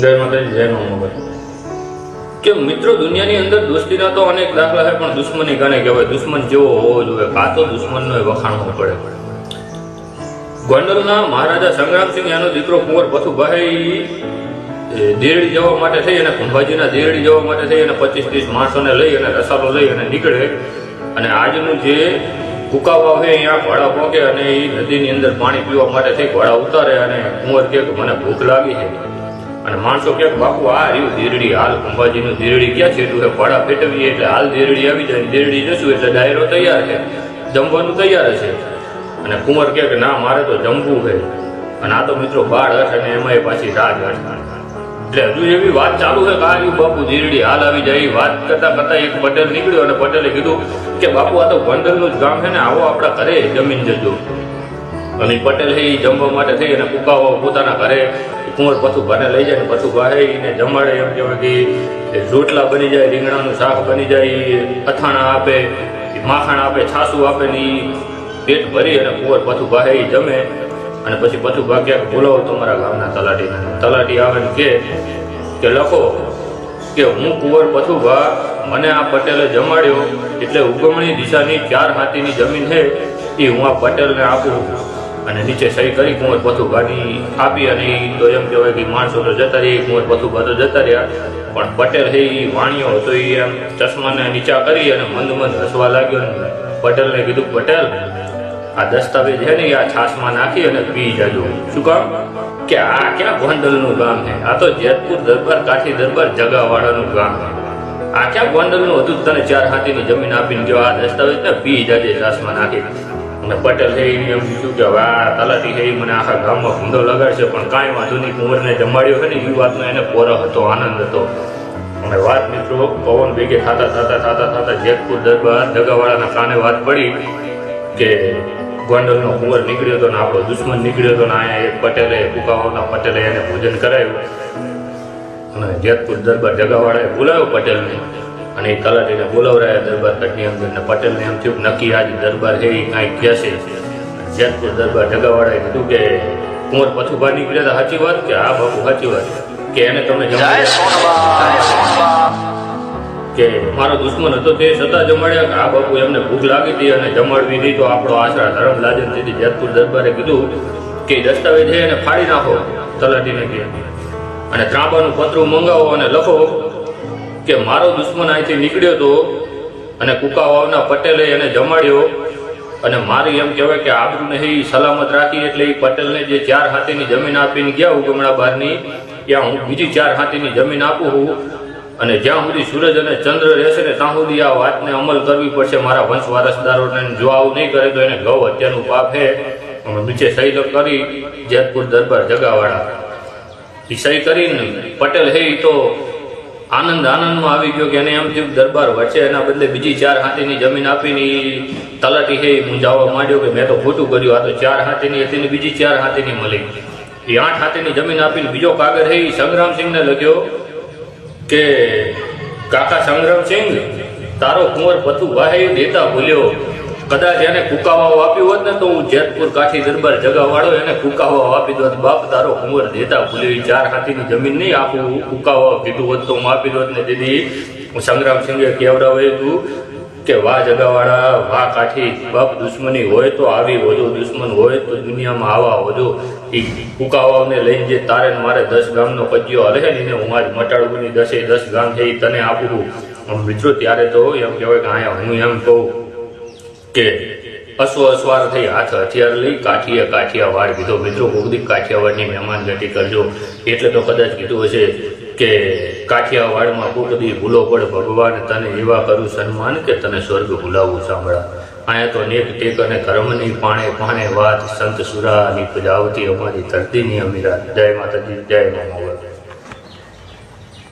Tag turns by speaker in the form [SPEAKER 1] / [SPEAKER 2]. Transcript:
[SPEAKER 1] જય માતાજી, જય મોહમ્મદ કે મિત્રો, દુનિયાની અંદર દોસ્તીના તો અનેક દાખલા છે, પણ દુશ્મની ગણે કહેવાય? દુશ્મન જેવો હોવો જોઈએ. કાતો દુશ્મનનો એ વખાણવો પડે. ગોંડલના મહારાજા સંગ્રામસિંહ, એનો દીકરો કુંવર પથુભાઈ દેરડી જવા માટે થઈ અને કુંભાજીના દેરડી જવા માટે થઈ અને પચીસ ત્રીસ માણસોને લઈ અને રસાલો લઈ અને નીકળે. અને આજનું જે કુકાવા હોય અહીંયા ઘોડા પોકે અને એ નદીની અંદર પાણી પીવા માટે થઈ, ઘોડા ઉતારે અને કુંવર કે, મને ભૂખ લાગી છે. અને માણસો ક્યાંક બાપુ, આ રહ્યું ધીરડી હાલ અંબાજીનું ધીરડી ક્યાં છે? એ ઘોડા ફેટવીએ એટલે હાલ દેરડી આવી જાય ધીરડી જશું એટલે ડાયરો તૈયાર છે. જમવાનું તૈયાર છે. અને કુંવર કહે કે ના, મારે તો જમવું છે. અને આ તો મિત્રો બાળ હશે અને એમાં પાછી રાજ હશે એટલે હજુ એવી વાત ચાલુ છે કે આ રહ્યું બાપુ ધીરડી હાલ આવી જાય. એ વાત કરતા કરતાં એક પટેલ નીકળ્યો અને પટેલે કીધું કે બાપુ, આ તો ગોંડલનું જ ગામ છે ને, આવો આપણા ઘરે જમીન જજો. અને પટેલ એ જમવા માટે થઈ અને કુકાઓ પોતાના ઘરે કુંવર પથુભાને લઈ જાય ને પથુભાઈ એને જમાડે એમ કહેવાય કે એ રોટલા બની જાય, રીંગણાનું શાક બની જાય અથાણા આપે માખણ આપે, છાસું આપે ને પેટ ભરી અને કુંવર પથુભાઈ જમે. અને પછી પથુભા ક્યાંક બોલાવો તમારા ગામના તલાટીને. તલાટી આવે ને કે કે લખો કે હું કુંવર પથુભા મને આ પટેલે જમાડ્યો, એટલે ઉગમણી દિશાની ચાર હાથીની જમીન છે એ હું આ પટેલને આપું. અને નીચે સહી કરી, કુંવર પથુભાની આપી અને એ તો એમ કહેવાય કે માણસો તો જતા રહ્યા કુંવર પથુ તો જતા રહ્યા. પણ પટેલ છે એ વાણિયો હતો એ એમ ચશ્માને નીચા કરી અને મંદ મંદ હસવા લાગ્યો અને પટેલને કીધું, પટેલ, આ દસ્તાવેજ છે ને આ છાશમાં નાખી અને પી જજો. શું કામ? કે આ ક્યાં ગોંડલનું ગામ છે આ તો જેતપુર દરબાર, કાઠી દરબાર જગાવાળાનું ગામ છે આ ક્યાં ગોંડલનું હતું? તને ચાર હાથીની જમીન આપીને જો આ દસ્તાવેજ ને પી જાજે, છાશમાં નાખી. અને પટેલ છે એને એમ કીધું કે હવે આ તલાટી છે એ મને આખા ગામમાં ધંધો લગાડશે, પણ કાંઈ વાંધો નહીં કુંવરને જમાડ્યો છે ને એ વાતનો એને પોરો હતો, આનંદ હતો. અને વાત મિત્રો, પવન ભેગે થતા થતા થતા થતા જેતપુર દરબાર જગાવાળાના કાને વાત પડી કે ગોંડલનો કુંવર નીકળ્યો હતો ને, આપણો દુશ્મન નીકળ્યો હતો ને, અહીંયા એક પટેલે કુકાવાના પટેલે એને ભોજન કરાવ્યું. અને જેતપુર દરબાર જગાવાળાએ બોલાવ્યો પટેલને. અને એ તલાટીને બોલાવરાયા દરબાર કટની અંદર ને પટેલને એમ થયું કે નક્કી આજ દરબાર છે એ કાંઈ કહેશે જેતપુર દરબાર જગાવાળાએ કીધું કે કુંવર પથુભા નીકળ્યા હતા સાચી વાત કે? હા બાપુ સાચી વાત. કે એને તમે
[SPEAKER 2] જય જય
[SPEAKER 1] કે મારો દુશ્મન હતો તે છતાં જમાડ્યા કે? આ બાપુ એમને ભૂખ લાગી હતી અને જમાડવી નહીં તો આપણો આશરા ધર્મ લાજન દીધી જેતપુર દરબારે કીધું કે દસ્તાવેજ છે એને ફાડી નાખો તલાટીને કે અને ત્રાંબાનું પતરું મંગાવો અને લખો કે મારો દુશ્મન અહીંથી નીકળ્યો હતો અને કુકાવાવના પટેલે એને જમાડ્યો અને મારી એમ કહેવાય કે આબરૂને એ સલામત રાખી એટલે એ પટેલને જે ચાર હાથીની જમીન આપીને ગયા ઉગમણા બહારની, ત્યાં હું બીજી ચાર હાથીની જમીન આપું છું અને જ્યાં સુધી સૂરજ અને ચંદ્ર રહેશે ને ત્યાં સુધી આ વાતને અમલ કરવી પડશે મારા વંશ વારસદારોને જો આવું નહીં કરે તો એને ગૌ હત્યાનું પાપ છે. નીચે સહી કરી જેતપુર દરબાર જગાવાળા. એ સહી કરીને પટેલ હે તો આનંદ આનંદમાં આવી ગયો કે એને એમ થયું દરબાર વચ્ચે એના બદલે બીજી ચાર હાથીની જમીન આપીને તલાટી હે, હું મૂંઝાવા માંડ્યો કે મેં તો ખોટું કર્યું. આ તો ચાર હાથીની હતી ને બીજી ચાર હાથીની મળી. એ આઠ હાથીની જમીન આપીને બીજો કાગળ હે સંગ્રામસિંહને લખ્યો કે, કાકા સંગ્રામસિંહ તારો કુંવર પથુ વાહે, દેતા ભૂલ્યો. કદાચ એને કુકાવાઓ આપ્યું હોત ને તો હું જેતપુર કાઠી દરબાર જગાવાળો એને કુકાવાઓ આપી દોત. બાપ તારો કુંવર દેતા ભૂલી ચાર હાથીની જમીન નહીં. આપું કુકાવાઓ કીધું હોત તો હું આપી દોત ને દીદી. હું સંગ્રામસિંહે કેવડાવ્યું હતું કે, વાહ જગાવાળા, વાહ કાઠી, બાપ દુશ્મની હોય તો આવી વધુ દુશ્મન હોય તો દુનિયામાં આવા વધુ એ કુકાવાઓને લઈને જે તારે મારે દસ ગામનો કજિયો હલે ને એને હું આજ મટાડું ની દસે દસ ગામ છે એ તને આપું મિત્રો, ત્યારે તો એમ કહેવાય કે અહીંયા હું એમ કહું કે અશ્વ અસવાર થઈ હાથ હથિયાર લઈ કાઠીએ કાઠિયાવાડ કીધો મિત્રો કોકદી કાઠિયાવાડની મહેમાન ગતિ કરજો. એટલે તો કદાચ કીધું હશે કે કાઠિયાવાડમાં કોકદી ભૂલો પડ, ભગવાન તને એવા કરું સન્માન કે તને સ્વર્ગ ભૂલાવું, સાંભળા. અહીંયા તો નેક ટેક અને કર્મની પાણે પાણે વાત સંત સુરાની પજાવતી અમારી ધરતીની અમીરા. જય માતાજી, જય મા મોગલ